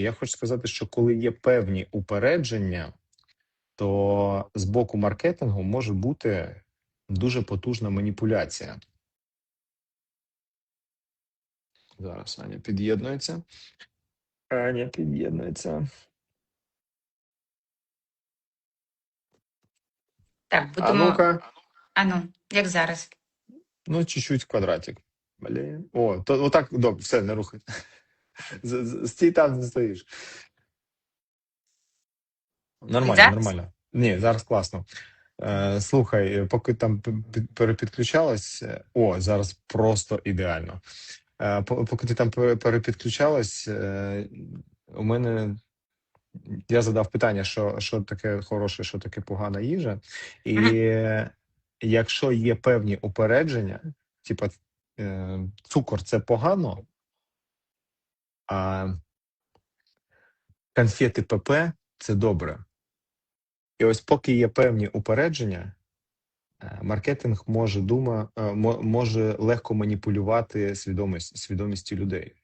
І я хочу сказати, що коли є певні упередження, то з боку маркетингу може бути дуже потужна маніпуляція. Зараз Аня під'єднується. Аня під'єднується. Так, А будемо. ну-ка. Ану, як зараз? Ну, чуть-чуть квадратик. Блін. О, то отак, добре, все, не рухай. З- з- Стій там, стоїш. Нормально, Зараз? нормально. Ні, зараз класно. Е, слухай, поки там перепідключалась, е, о, зараз просто ідеально. Е, поки ти там перепідключалась, е, у мене я задав питання, що, що таке хороше, що таке погана їжа. І Мгм. якщо є певні упередження, типа е, цукор це погано, а конфети ПП це добре. І ось поки є певні упередження, е, маркетинг може дума, е, може легко маніпулювати свідомість, свідомістю людей.